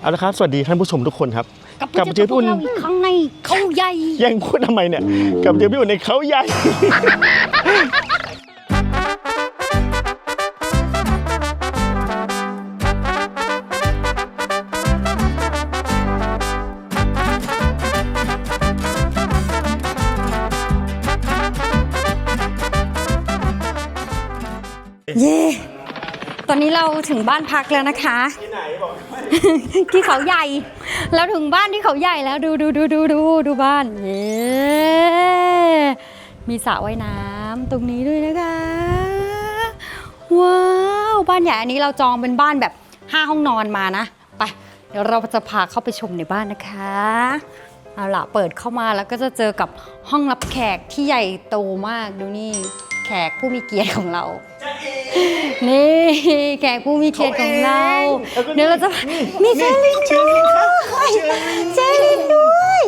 เอาละครับสวัสดีท่านผู้ชมทุกคนครับกลับมาเจอพี่อุ่นเราอีกครั้งในเขาใหญ่ยังพูดทำไมเนี่ยกลับมาเจอพี่อุ่นในเขาใหญ่ นนี้เราถึงบ้านพักแล้วนะคะ ที่ไหนบอกที่เขาใหญ่ เราถึงบ้านที่เขาใหญ่แล้วดูดูดูดูดูดูบ้านเย้มีสระว่ายน้ำตรงนี้ด้วยนะคะ ว้าวบ้านใหญ่อันนี้เราจองเป็นบ้านแบบ5ห้องนอนมานะไปเดี๋ยวเราจะพาเข้าไปชมในบ้านนะคะเอาล่ะเปิดเข้ามาแล้วก็จะเจอกับห้องรับแขกที่ใหญ่โตมากดูนี่แขกผู้มีเกียรติของเรา นี่แขกผู้มีเกียรติของเรา เดี๋ยวเราจะมีเจลินด้วยเจลินด้วย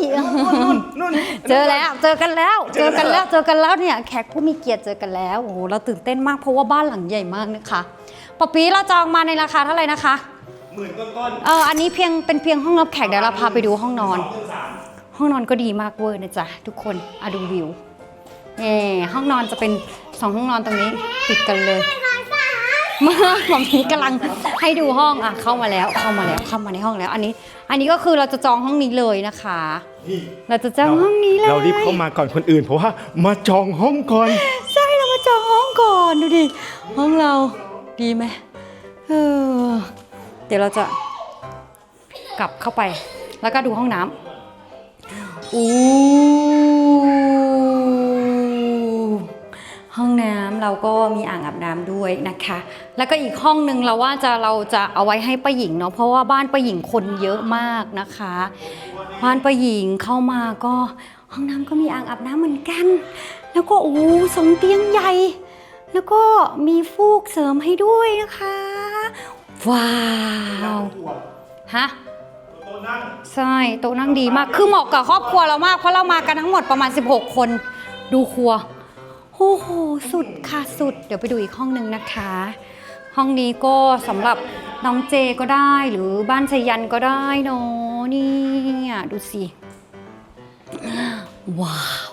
นุ่นเจอแล้วเจอกันแล้ว เจอกันแล้วเจอกันแล้วเนี่ยแขกผู้มีเกียรติเจอกันแล้วโอ้โหเราตื่นเต้นมากเพราะว่าบ้านหลังใหญ่มากนะคะปอปีเราจองมาในราคาเท่าไหร่นะคะหมื่นต้นเอออันนี้เพียงเป็นเพียงห้องรับแขกเดี๋ยวเราพาไปดูห้องนอน ห้องนอนก็ดีมากเวอร์นะจ๊ะทุกคนอะดูวิว เอ่ห้องนอนจะเป็นสองห้องนอนตรงนี้ติดกันเลยมาหมอมีกำลังให้ดูห้องอะเข้ามาแล้วเข้ามาแล้วเข้ามาในห้องแล้ว อันนี้ อันนี้ก็คือเราจะจองห้องนี้เลยนะคะๆนี่เราจะจองห้องนี้เลยเรารีบเข้ามาก่อนคนอื่น เพราะว่ามาจองห้องก่อนใช่เรามาจองห้องก่อนดูดิห้องเราดีไหมเออเดี๋ยวเราจะกลับเข้าไป แล้วก็ดูห้องน้ำอู้ ห้องน้ำเราก็มีอ่างอาบน้ำด้วยนะคะ แล้วก็อีกห้องหนึ่งเราว่าจะเราจะเอาไว้ให้ป้าหญิงเนาะเพราะว่าบ้านป้าหญิงคนเยอะมากนะคะ บ้านป้าหญิงเข้ามาก็ห้องน้ำก็มีอ่างอาบน้ำเหมือนกัน แล้วก็โอ้สองเตียงใหญ่ แล้วก็มีฟูกเสริมให้ด้วยนะคะ ว้าวฮะใช่โต๊ะนั่งดีมากคือเหมาะกับครอบครัวเรามากเพราะเรามากันทั้งหมดประมาณ 16 คนดูครัว อ้โหสุดค่ะสุด เดี๋ยวไปดูอีกห้องหนึ่งนะคะ ห้องนี้ก็สำหรับน้องเจก็ได้หรือบ้านชยันก็ได้เนาะนี่ดูสิ ว้าว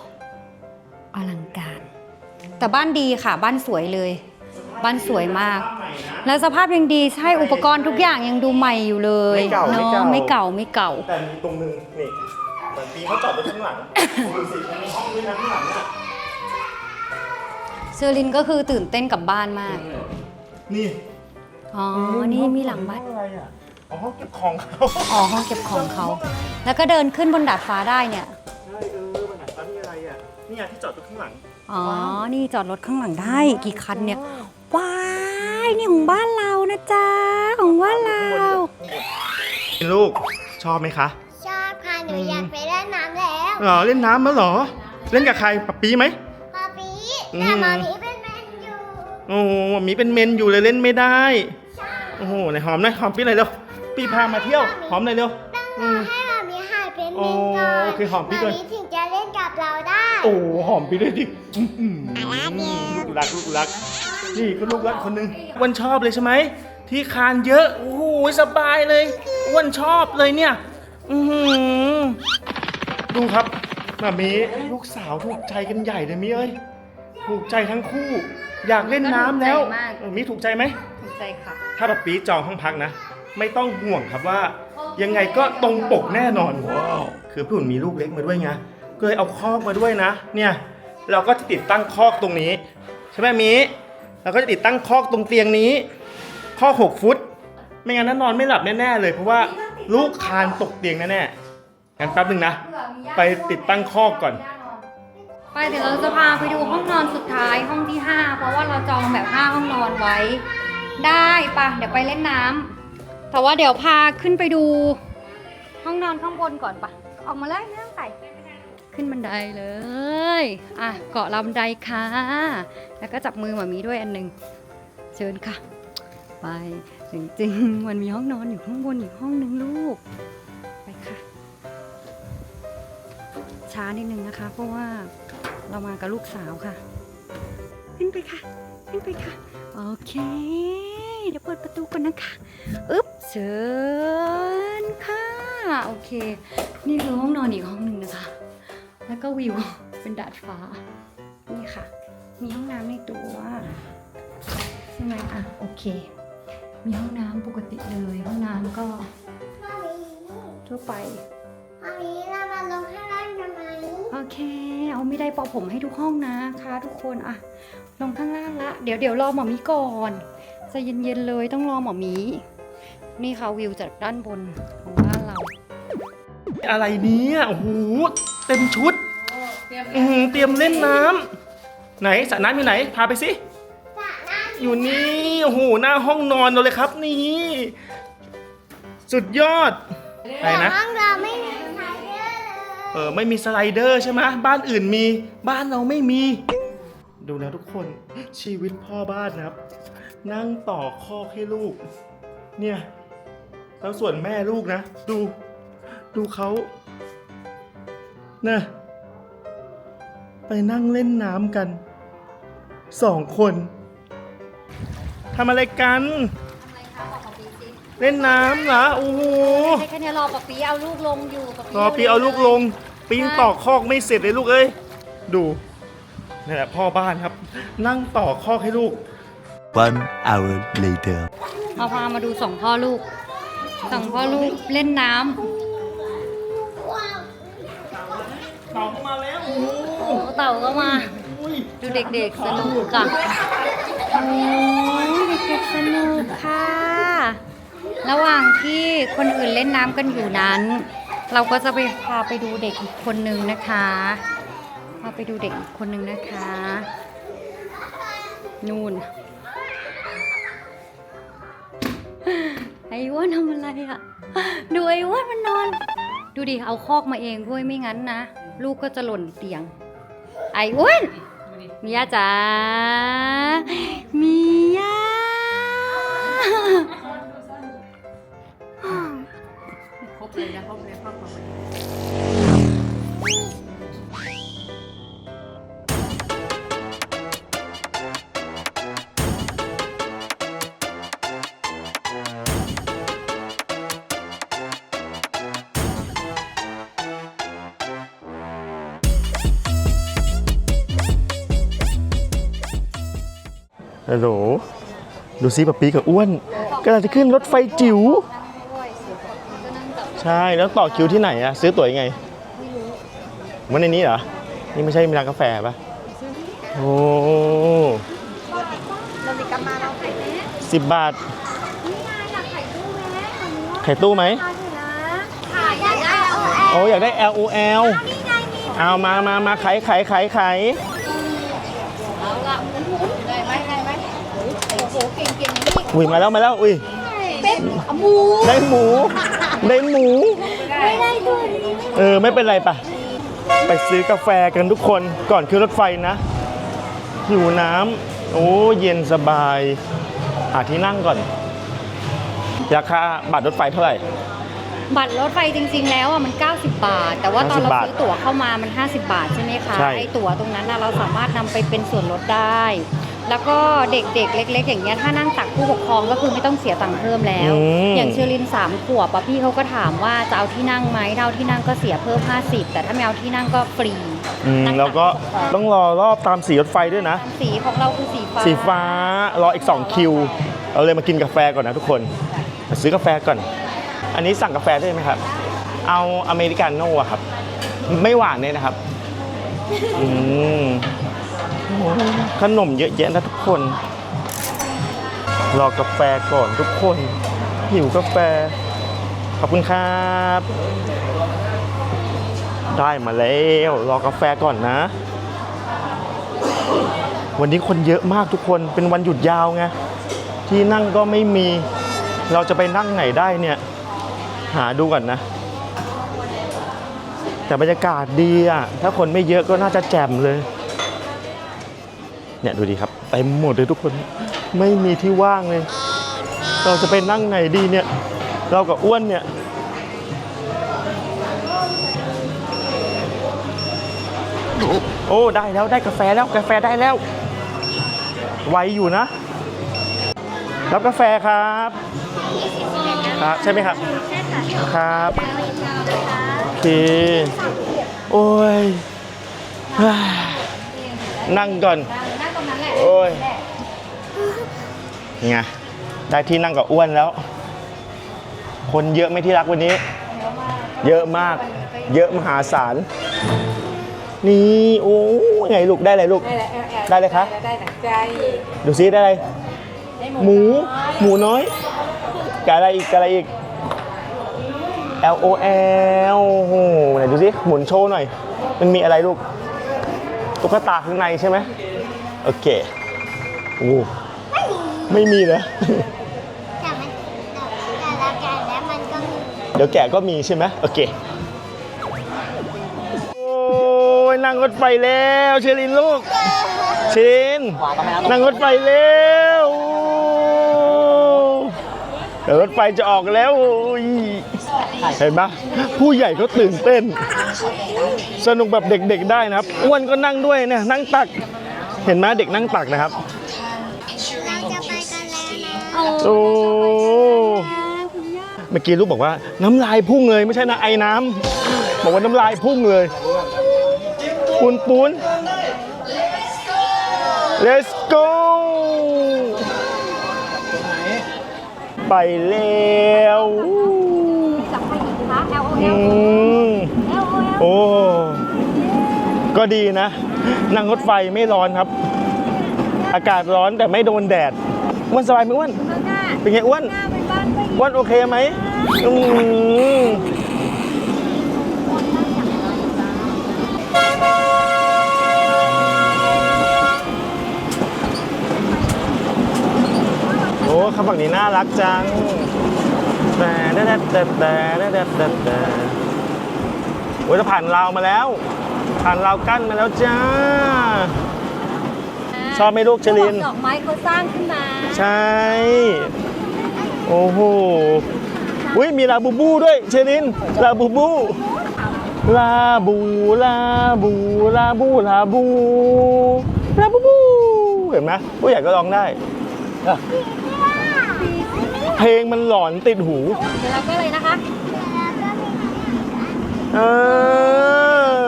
อลังการ แต่บ้านดีค่ะ บ้านสวยเลย บ้านสวยมาก แล้วสภาพยังดีใช่อุปกรณ์ทุกอย่างยังดูใหม่อยู่เลยไม่เก่าไม่เนาะเก่าไม่เก่าไม่เก่า แต่มีตรงนึงนี่เหมือนปีเขาจอดรถข้างหลังดูสิมันมีห้องด้วยนะข้างหลัง เนี่ยเชอรินก็คือตื่นเต้นกับบ้านมาก นี่อ๋อ นี่มีหลังบ้านห้องอะไรอะอ๋อห้องเก็บของเขาอ๋อห้องเก็บของเขา แล้วก็เดินขึ้นบนดาดฟ้าได้เนี่ย ใช่เออมันหนักตานี่อะไรอะนี่ไงที่จอดรถข้างหลังอ๋อ นี่จอดรถข้างหลังได้ กี่คันเนี่ย ว้าย นี่ของบ้านเรานะจ๊ะ ของบ้านเรา ลูกชอบไหมคะ ชอบค่ะหนูอยากไปเล่นน้ำแล้ว เหรอเล่นน้ำแล้วเหรอ เล่นกับใครปับปีไหมมาปีอืม แต่มาปีเป็นแมนอยู่โอ้โหหมีเป็นเมนอยู่เลยเล่นไม่ได้โอ้โหไหนหอมหนะหอมปีหน่อยเร็วปีพามาเที่ยว หอมหน่อยเร็ว ต้องอืรอมให้มามีหายเป็นโอ้เมนก่อนโอเคหอมพี่มาก่อนมีถึงจะเล่นกับเราได้โอ้โหหอมปีด้วยดิอื้อหือรักเนี่ยลูกรักลูกรัก นี่ก็ลูกรักคนหนึงอ้วันชอบเลยใช่ไหมที่คานเยอะโอ้โหสบายเลยอ้วันชอบเลยเนี่ย อือหือดูครับมามีลูกสาวถูกใจกันใหญ่เลยมีเอ้ย ถูกใจทั้งคู่ อยากเล่นน้ำแล้วถูกใจมาก เออมีถูกใจไหม ถูกใจค่ะ ถ้าแบบปีดจองห้องพักนะ ไม่ต้องห่วงครับว่า ยังไงก็ตรงปกแน่นอนว้าวคือพี่หุ่นมีลูกเล็กมาด้วยไงก็เลยเอาคอกมาด้วยนะ เนี่ยเราก็จะติดตั้งคอกตรงนี้ ใช่ไหมมีเราก็จะติดตั้งคอกตรงเตียงนี้ คอกหกฟุต ไม่งั้นนนอนไม่หลับแน่ๆเลย เพราะว่าลูกคานตกเตียงแน่ๆงั้นแป๊บหนึ่งนะ ไปติดตั้งคอกก่อน ไปเดี๋ยวเราจะพาไปดูห้องนอนสุดท้ายห้องที่ 5 เพราะว่าเราจองแบบ 5 ห้องนอนไว้ ได้ปะเดี๋ยวไปเล่นน้ำแต่ว่าเดี๋ยวพาขึ้นไปดู ห้องนอนข้างบนก่อนปะออกมาเลยไม่ต้องใส่ขึ้นบันไดเลยอะเกาะลำไดค่ะ แล้วก็จับมือหมามีด้วยอันหนึ่งเชิญค่ะ ไปจริงๆมันมีห้องนอนอยู่ข้างบนอีกห้องหนึ่งลูก ไปค่ะ ช้านิดนึงนะคะ เพราะว่า เรามากับลูกสาวค่ะ ขึ้นไปค่ะ ขึ้นไปค่ะ โอเค เดี๋ยวเปิดประตูก่อนนะคะ อึ๊บเชิญโอเค นี่คือห้องนอนอีกห้องหนึ่งนะคะ แล้วก็วิวเป็นดาดฟ้า นี่ค่ะ มีห้องน้ำในตัวใช่ไหมอะ โอเค มีห้องน้ำปกติเลย ห้องน้ำก็มามีทั่วไป เค เอาไม่ได้ปอผมให้ทุกห้องนะคะทุกคนอะลงข้างล่างละ เดี๋ยวเดี๋ยวรอหมอมีก่อนใจะเย็นๆเลยต้องรอหมอมี นี่ค่ะวิวจากด้านบนของบ้านเรา อะไรเนี้โอ้โหเต็มชุดอื้อหือเตรียมเล่นน้ำไหนสระน้ำอยู่ไหน พาไปสิสระน้ำอยู่นี่โอ้โหหน้าห้องนอนเราเลยครับนี่ สุดยอดอะไรนะ ห้องเราไม่มีไฟเดอร์ เออไม่มีสไลเดอร์ใช่ไหมบ้านอื่นมี บ้านเราไม่มี ดูนะทุกคนชีวิตพ่อบ้านนะครับ นั่งต่อคอให้ลูก เนี่ยแล้วส่วนแม่ลูกนะ ดู ดูเขานะไปนั่งเล่นน้ำกันสองคนทำอะไรกัน เล่นน้ำเหรอโอ้โหใช่แค่นี้รอปะปีเอาลูกลงอยู่ปะรอปีเอาลูกลงปีนต่อคอกไม่เสร็จเลยลูกเอ้ยดูนี่แหละพ่อบ้านครับ นั่งต่อคอกให้ลูก One hour later. มาพามาดูสองพ่อลูกสองพ่อลูกเล่นน้ำว้าวเต่าเข้ามาแล้วโอ้โหโอ้เต่าก็มา อุ้ยดูเด็กๆสนุกอะโอ้ยเด็กๆสนุกค่ะ ระหว่างที่คนอื่นเล่นน้ำกันอยู่นั้น เราก็จะไปพาไปดูเด็กอีกคนนึงนะคะพาไปดูเด็กอีกคนนึงนะคะ นู่นไอ้อ้วนทำอะไรอะดูไอ้อ้วนมันนอน ดูดิ เอาคอกมาเองด้วยไม่งั้นนะ ลูกก็จะหล่นเตียง ไอ้อ้วนมียาจ๋ามียา เลยนะครบเลยครบเลยฮัลโหลดูซิปะปีกับอ้วนกำลังจะขึ้นรถไฟจิ๋ว ใช่แล้วต่อคิวที่ไหนอะซื้อตั๋วยังไงมันในนี้เหรอ นี่ไม่ใช่มีร้านกาแฟปะโอ้สิบบาทไข่ตู้ไหมขายได้เอาเอาโอ้อยากได้ L O L เอามามามาไขไขไขไขเอาละหมุนหมุนได้ไหมได้ไหมโอ้โหเก่งเก่งๆนี่อุ้ยมาแล้วมาแล้วอุ้ยเป็นหมูได้หมู ได้หมู ไม่ได้ด้วยเออ ไม่เป็นไรปะไปซื้อกาแฟกันทุกคนก่อนขึ้นรถไฟนะ หิวน้ำโอ้เย็นสบายหาที่นั่งก่อนราคาบัตรรถไฟเท่าไหร่ บัตรรถไฟจริง ๆ แล้วอะมัน 90 บาท แต่ว่าตอนเรา90บาทซื้อตั๋วเข้ามามัน 50 บาทใช่ไหมคะใช่ไอตั๋วตรงนั้นน่ะเราสามารถนำไปเป็นส่วนลดได้ แล้วก็เด็กๆ เล็ก ๆ อย่างเงี้ยถ้านั่งตักผู้ปกครองก็คือไม่ต้องเสียตังค์เพิ่มแล้วมอย่างเชอรินสามขวบอะพี่เขาก็ถามว่าจะเอาที่นั่งไหมถ้าเอาที่นั่งก็เสียเพิ่ม 50 แต่ถ้าไม่เอาที่นั่งก็ฟรีอืมนั่งแล้วก็ตักผู้ปครองต้องรอรอบตามสีรถไฟด้วยนะสีของเราคือสีฟ้าสีฟ้ารออีก 2 คิว เราเลยมากินกาแฟก่อนนะทุกคนมาซื้อกาแฟก่อน อันนี้สั่งกาแฟได้ไหมครับ เอาอเมริกาโน่อะครับ ไม่หวานเลยนะครับ อืมโอ้ ขนมเยอะแยะนะทุกคน รอกาแฟก่อนทุกคน หิวกาแฟ ขอบคุณครับ ได้มาแล้ว รอกาแฟก่อนนะ วันนี้คนเยอะมากทุกคนเป็นวันหยุดยาวไงที่นั่งก็ไม่มี เราจะไปนั่งไหนได้เนี่ย หาดูก่อนนะ แต่บรรยากาศดีอะ ถ้าคนไม่เยอะก็น่าจะแจ่มเลย เนี่ยดูดีครับเต็มหมดเลยทุกคนไม่มีที่ว่างเลย เราจะไปนั่งไหนดีเนี่ย เรากับอ้วนเนี่ยโอ้ได้แล้วได้กาแฟแล้วกาแฟได้แล้ว ไวอยู่นะ รับกาแฟครับครับใช่ไหมครับครับโอเคโอ้ยนั่งก่อน โอ้ยไงได้ที่นั่งกับอ้วนแล้ว คนเยอะไหม่ที่รักวันนี้ เยอะมาก เยอะมหาศาล นี่โอ้ไงลูกได้อะไรลูก ได้เลยครับได้หนังใจดูซิได้อะไรหมูหมูน้อยกับอะไรอีกกับอะไรอีก L O L โอ้โหไหนดูสิหมุนโชว์หน่อย มันมีอะไรลูก ตุ๊กตาข้างในใช่ไหม โอเคโอ้ไม่มีเหรอแต่มันแต่ละแกะแล้วมันก็มีเดี๋ยวแกะก็มีใช่ไหมโอเค โอ้ยนั่งรถไฟแล้วเชลินลูกเชลินนั่งรถไฟแล้วเดี๋ยวรถไฟจะออกแล้วอุ้ยเห็นไหมผู้ใหญ่ก็ตื่นเต้น สนุกแบบเด็กๆได้นะครับอ้วนก็นั่งด้วยเนี่ยนั่งตัก เห็นไหมเด็กนั่งตักนะครับเราจะไปกันแล้วนะโอ้เมื่อกี้ลูกบอกว่าน้ำลายพุ่งเลยไม่ใช่นะไอ้น้ำบอกว่าน้ำลายพุ่งเลยปูนปูน let's go ไปแล้วจับไปอีกคะ L O อื L ม L O L โอ้ก็ดีนะ นั่งรถไฟไม่ร้อนครับ อากาศร้อนแต่ไม่โดนแดดอ้วนสบายไหมอ้วน เป็นไงอ้วนอ้วนโอเคไหมอืโอ้ข้างฝั่งนี้น่ารักจังแต่แต่แต่แต่แต่แต่โอ้ยจะผ่านลาวมาแล้ว ผ่านราวกั้นมาแล้วจ้า ชอบไหมลูกเชลิน ดอกไม้เขาสร้างขึ้นมาใช่ โอ้โหอุ้ยมีลาบูบูด้วยเชลินลาบูบู ลาบูลาบูลาบูลาบูลาบูบูเห็นไหมผู้ใหญ่ก็ร้องได้อะเพลงมันหลอนติดหู เดี๋ยวเราก็เลยนะคะ เออ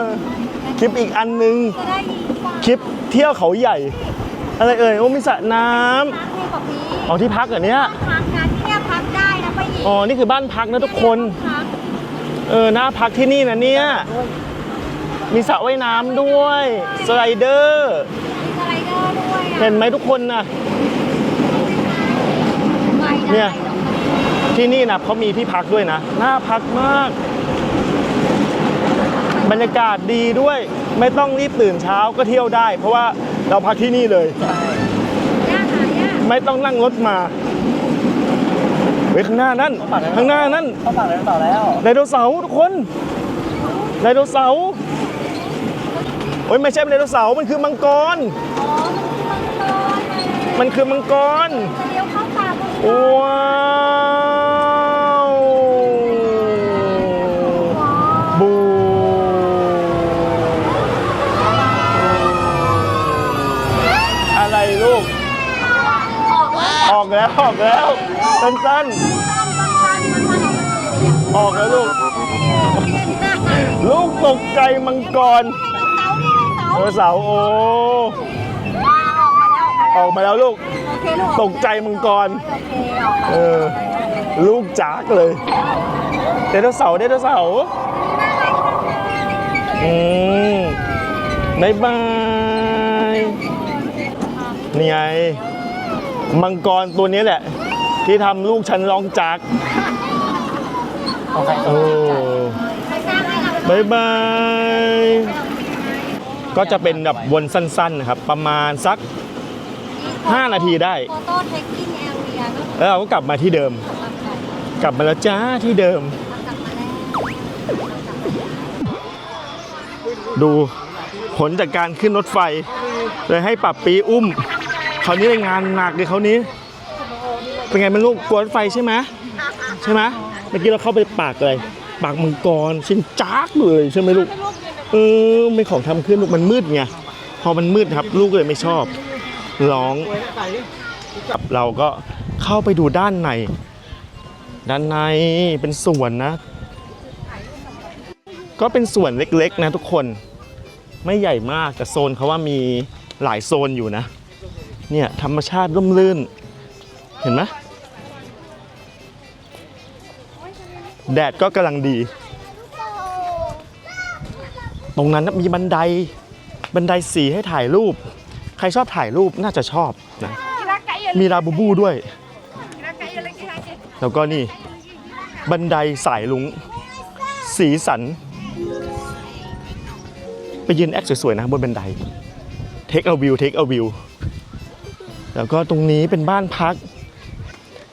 ลิปอีกอันหนึงจะได้ยินฟังคลิปเที่ยวเขาใหญ่ อะไรเอ่ยโอ้มีสระน้พักให้กับพี่ำอ๋อที่พักเหรอเนี่ยพักนะที่เนี่ยพักได้นะป้าหญิงอ๋อ นี่คือบ้านพักนะทุกคนพักเออน่าพักที่นี่นะเนี่ย มีสระว่ายน้ำด้วย สไลเดอร์มีสไลเดอร์ด้วยอะเห็นไหมทุกคนนะไปได้เนี่ยดอกไม้ที่นี่นะเขามีที่พักด้วยนะ น่าพักมาก บรรยากาศดีด้วย ไม่ต้องรีบตื่นเช้าก็เที่ยวได้ เพราะว่าเราพักที่นี่เลยย่าหาย่าไม่ต้องนั่งรถมาเฮ้ยข้างหน้านั่นข้างหน้านั่นเขาฝากอะไรต่อแล้ว ไดโนเสาร์ทุกคนไดโนเสาร์โอ้ยไม่ใช่ไดโนเสาร์มันคือมังกร อ๋อ มันคือมังกรมันคือมังกรจะเลี้ยวเข้าป่าตรงนี้ ว้า แล้วออกแล้วสั้นๆออกแล้วลูก ลูกตกใจมังกรเออเสาโอออกมาแล้วลูกโอเคลูกตกใจมังกรโอเคออกเออ ลูกจากเลยไดโนเสาร์ไดโนเสาร์อืมบายบายนี่ไง มังกรตัวนี้แหละ ที่ทำลูกฉันร้องจากโอเคโอ้บายบาย ก็จะเป็นแบบวนสั้นๆนะครับ ประมาณสัก 5 นาทีได้ โฟโต้เทคกิ้งแอเรียก็แล้วเราก็กลับมาที่เดิม กลับมาแล้วจ้าที่เดิม กลับมาแล้วดูผลจากการขึ้นรถไฟ เลยให้ปรับปีอุ้ม คราวนี้งานหนักเลยคราวนี้ เป็นไงมันลูกกวรถไฟใช่ไหมใช่ไหมเมื่อกี้เราเข้าไปปากอะไร ปากมังกรชิ้นจักเลยใช่ไหมลูก เออไม่ของทำขึ้นลูกมันมืดไง พอมันมืดครับ ลูกเลยไม่ชอบ ร้องกับเราก็เข้าไปดูด้านใน ด้านในเป็นสวนนะ ก็เป็นสวนเล็กๆนะทุกคน ไม่ใหญ่มากแต่โซนเขาว่ามีหลายโซนอยู่นะ เนี่ยธรรมชาติร่มรื่น เห็นไหมแดดก็กำลังดี ตรงนั้นมีบันไดบันไดสีให้ถ่ายรูป ใครชอบถ่ายรูปน่าจะชอบนะมีลาบูบูด้วย แล้วก็นี่ บันไดสายลุงสีสัน ไปยืนแอคสวยๆนะบนบันไดเทคเอาวิวเทคเอาวิว แล้วก็ตรงนี้เป็นบ้านพัก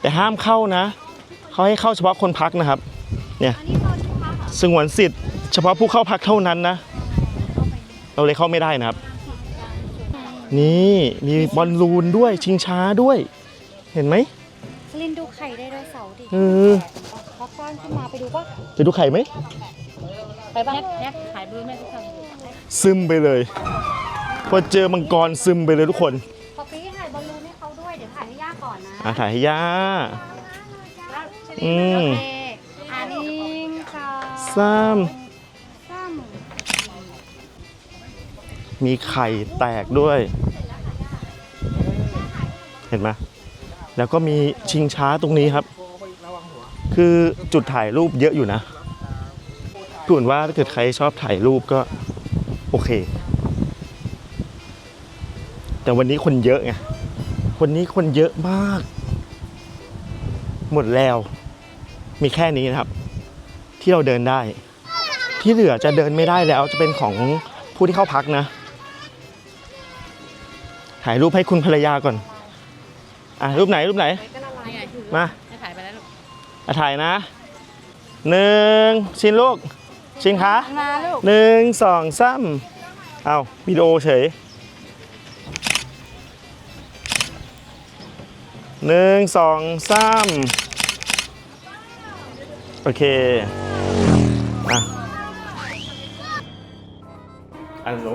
แต่ห้ามเข้านะ เขาให้เข้าเฉพาะคนพักนะครับ เนี่ยสงวนสิทธิ์เฉพาะผู้เข้าพักเท่านั้นนะ เราเลยเข้าไม่ได้นะครับ นี่มีบอลลูนด้วยชิงช้าด้วย เห็นไหมลินดูไข่ไดโนเสาร์ดิเออพอสร้างขึ้นมาไปดูป่ะจะดูไข่ไหมไปบ้างแน็กถ่ายบลูแม่ทุกครั้งซึมไปเลย พอเจอมังกรซึมไปเลยทุกคน อนนะอะถ่ายให้ย่า อืมโอเคอันนี้ค่ะซ้ซ้ำมีไข่แตกด้วย เห็นไหมแล้วก็มีชิงช้าตรงนี้ครับ คือจุดถ่ายรูปเยอะอยู่นะส่วนว่าถ้าเกิดใครชอบถ่ายรูปก็ โอเค แต่วันนี้คนเยอะไง วันนี้คนเยอะมาก หมดแล้ว มีแค่นี้นะครับ ที่เราเดินได้ ที่เหลือจะเดินไม่ได้แล้วจะเป็นของผู้ที่เข้าพักนะ ถ่ายรูปให้คุณภรรยาก่อน อะรูปไหนรูปไหน มาจะถ่ายไปแล้วลูกอะถ่ายนะหนึ่งชินลูก ชินคะำมาลูกหนึ่งสองสามเอาวิดีโอเฉย หนึ่งสองสามโอเคอะอัลโหล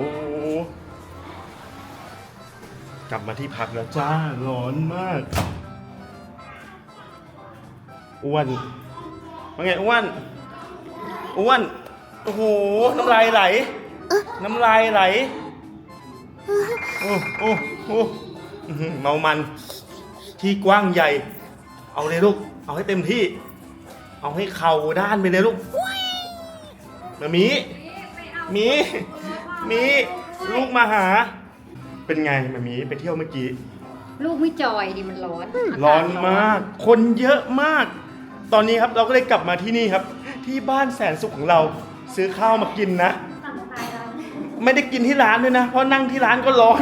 กลับมาที่พักแล้วจ้าร้อนมากอ้วนว่าไงอ้วนอ้วนโอ้โหน้ำลายไหล น้ำลายไหลโอ้โอ้โอ้อื้อหือเมามัน ที่กว้างใหญ่ เอาเลยลูก เอาให้เต็มที่ เอาให้เข่าด้านไปเลยลูกมามี มี มี ลูกมาหา เป็นไงมามีไปเที่ยวเมื่อกี้ ลูกไม่จอยดิมันร้อนร้อนมาก คนเยอะมาก ตอนนี้ครับเราก็เลยกลับมาที่นี่ครับ ที่บ้านแสนสุขของเรา ซื้อข้าวมากินนะ ไม่ได้กินที่ร้านด้วยนะ เพราะนั่งที่ร้านก็ร้อน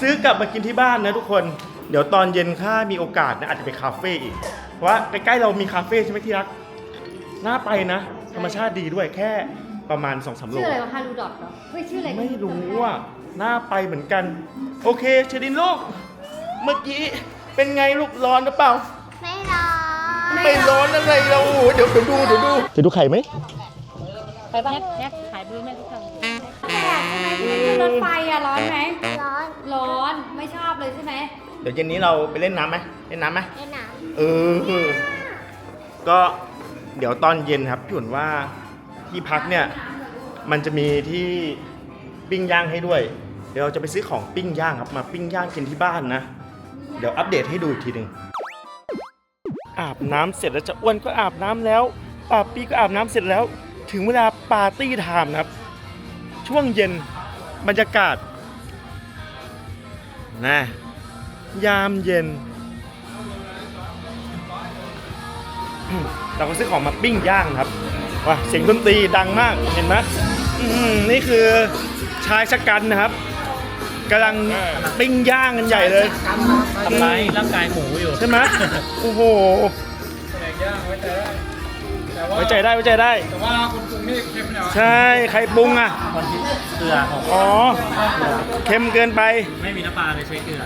ซื้อกลับมากินที่บ้านนะทุกคน เดี๋ยวตอนเย็นถ้ามีโอกาสนะอาจจะไปคาเฟ่อีกเพราะว่าใกล้ๆเรามีคาเฟ่ใช่ไหมที่รักน่าไปนะ ธรรมชาติดีด้วยแค่ประมาณ2อสามโล ชื่ออะไรวะฮารูดอทเหรอเฮ้ยชื่ออะไรไม่รู้อะน่าไปเหมือนกัน โอเคเชดินลูก เมื่อกี้เป็นไงลูกร้อนหรือเปล่า ไม่ร้อนไม่ร้อนอะไรเราโอ้โหเดี๋ยวเดี๋ยวดูเดี๋ยวดูจะดูไข่ไหมไปบ้างแน็กถ่ายบลูแม่ทุกครั้งขึ้นรถไฟอะร้อนไหมร้อน ร้อน ไม่ชอบเลยใช่ไหม เดี๋ยวเย็นนี้เราไปเล่นน้ำไหมเล่นน้ำไหมไอ้หนามเออ ก็เดี๋ยวตอนเย็นครับพี่หุ่นว่าที่พักเนี่ย มันจะมีที่ปิ้งย่างให้ด้วย เดี๋ยวเราจะไปซื้อของปิ้งย่างครับมาปิ้งย่างกินที่บ้านนะ เดี๋ยวอัปเดตให้ดูอีกทีหนึ่งอาบน้ำเสร็จแล้วจะอ้วนก็อาบน้ำแล้วป่าปีก็อาบน้ำเสร็จแล้ว ถึงเวลาปาร์ตี้ไทม์นะครับ ช่วงเย็นบรรยากาศนะ ยามเย็น เราก็ซื้อของมาปิ้งย่างครับว้าเสียงดนตรีดังมากเห็นไหมอื้อหือนี่คือชายชะกันนะครับกำลังปิ้งย่างกันใหญ่เลยทำร้ายร่างกายหมูอยู่ใช่ไหมโอ้โหแตกย่างไว้ใจได้แต่ว่า ไว้ใจได้ไว้ใจได้ แต่ว่าคนปรุงนี่เค็มหน่อยใช่ใครปรุงอะ คนที่เกลือของอ๋อ เค็มเกินไป ไม่มีน้ำปลาเลยใช้เกลือ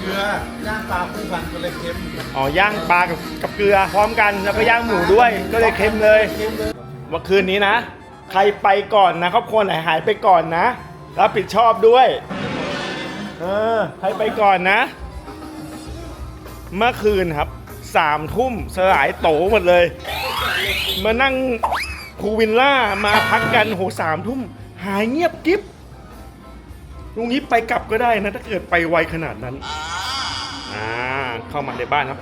เกลือย่างปลาคู่กันก็เลยเค็มอ๋อย่างปลากับกับเกลือพร้อมกันแล้วก็ย่างหมูด้วย ก็เลยเค็มเลยเมื่อคืนนี้นะ ใครไปก่อนนะครอบครัวไหนหายไปก่อนนะรับผิดชอบด้วย เออใครไปก่อนนะ เมื่อคืนครับสามทุ่มสลายโตหมดเลย มานั่งพูลวิลล่ามาพักกันโหสามทุ่มหายเงียบกิ๊บลุงนี้ไปกลับก็ได้นะ ถ้าเกิดไปไวขนาดนั้น อ่า เข้ามาในบ้านครับ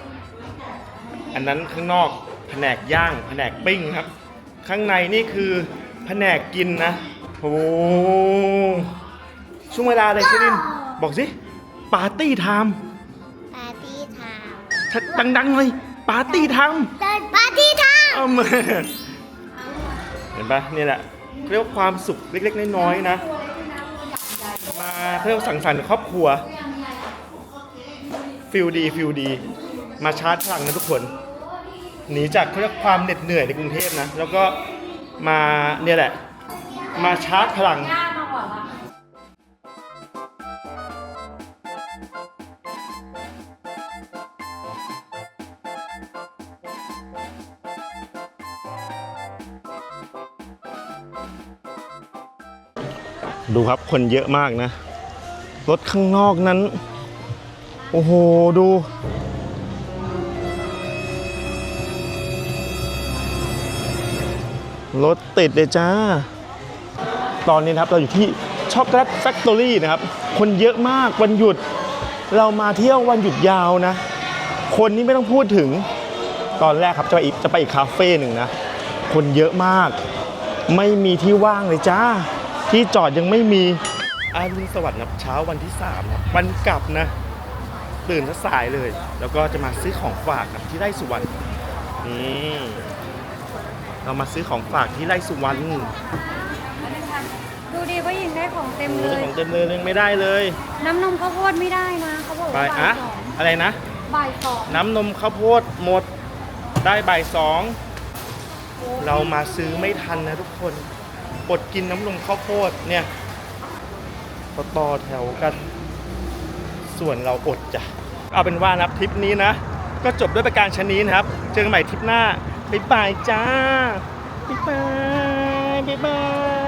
อันนั้นข้างนอกแผนกย่างแผนกปิ้งครับ ข้างในนี่คือแผนกกินนะโอ้ช่วงเวลาอะไรเชลินบอกสิปาร์ตี้ไทม์ปาร์ตี้ไทม์ชัดดังๆเลยปาร์ตี้ไทม์เดินปาร์ตี้ไทม์ เอามาเห็นปะนี่แหละเรียกว่าความสุขเล็กๆน้อยๆนะ มาเพื่อสังสรรค์ครอบครัวฟิลดีฟิลดี มาชาร์จพลังนะทุกคน หนีจากเขาเรียกความเหน็ดเหนื่อยในกรุงเทพนะ แล้วก็มาเนี่ยแหละ มาชาร์จพลัง ดูครับคนเยอะมากนะ รถข้างนอกนั้น โอ้โห ดู รถติดเลยจ้า ตอนนี้นะครับเราอยู่ที่ช็อกโกแลตแฟคทอรี่นะครับ คนเยอะมากวันหยุด เรามาเที่ยววันหยุดยาวนะ คนนี้ไม่ต้องพูดถึง ตอนแรกครับจะไปอีกจะไปอีกคาเฟ่หนึ่งนะ คนเยอะมาก ไม่มีที่ว่างเลยจ้า ที่จอดยังไม่มีอารุณสวัสดิ์นะเช้าวันที่3นะวันกลับนะ ตื่นซะสายเลย แล้วก็จะมาซื้อของฝากนะที่ไร่สุวรรณนี่เรามาซื้อของฝากที่ไร่สุวรรณดูดีว่ายิงได้ของเต็มโอ้เลโหยของเต็มเลยยังไม่ได้เลยน้ำนมข้าวโพดไม่ได้นะเขาบอกบ่าว่ายบ่าอะยสองอะไรนะ บ่ายสองน้ำนมข้าวโพดหมดได้บ่ายสอง เรามาซื้อไม่ทันนะทุกคน อดกินน้ำนมข้าวโพดเนี่ยก็ต่อแถวกัน ส่วนเราอดจ้ะ เอาเป็นว่านะครับทริปนี้นะ ก็จบด้วยประการชนนี้นะครับ เจอกันใหม่ทริปหน้า บ๊ายบายจ้า บ๊ายบาย บ๊ายบาย